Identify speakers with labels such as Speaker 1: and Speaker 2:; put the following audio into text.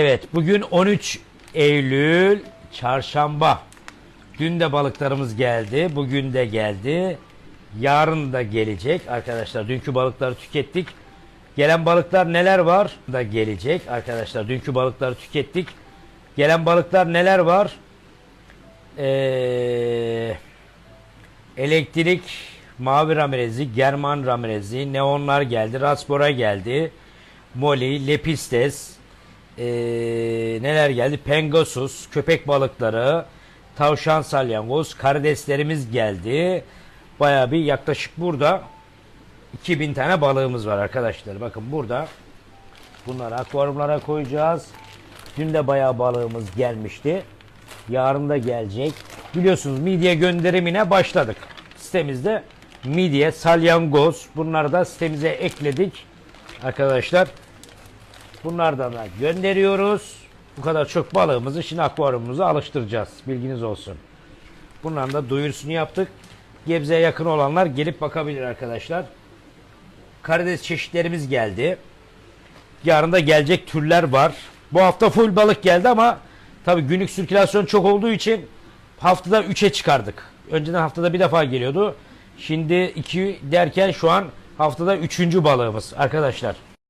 Speaker 1: Evet bugün 13 Eylül çarşamba. Dün de balıklarımız geldi. Bugün de geldi. Yarın da gelecek arkadaşlar. Dünkü balıkları tükettik. Gelen balıklar neler var da gelecek arkadaşlar. Dünkü balıkları tükettik. Gelen balıklar neler var? Ee, elektrik, mavi ramirezi, german ramirezi, neonlar geldi, raspora geldi, moli, lepistes, ee, neler geldi? Pengasus, köpek balıkları, tavşan salyangoz, karideslerimiz geldi. Bayağı bir yaklaşık burada 2000 tane balığımız var arkadaşlar. Bakın burada bunları akvaryumlara koyacağız. Dün de bayağı balığımız gelmişti. Yarın da gelecek. Biliyorsunuz midye gönderimine başladık. Sitemizde midye, salyangoz bunları da sitemize ekledik. Arkadaşlar bunlardan da gönderiyoruz. Bu kadar çok balığımızı şimdi akvaryumumuza alıştıracağız. Bilginiz olsun. Bunların da duyurusunu yaptık. Gebze'ye yakın olanlar gelip bakabilir arkadaşlar. Karides çeşitlerimiz geldi. Yarın da gelecek türler var. Bu hafta full balık geldi ama tabii günlük sirkülasyon çok olduğu için haftada 3'e çıkardık. Önceden haftada bir defa geliyordu. Şimdi 2 derken şu an haftada 3. balığımız arkadaşlar.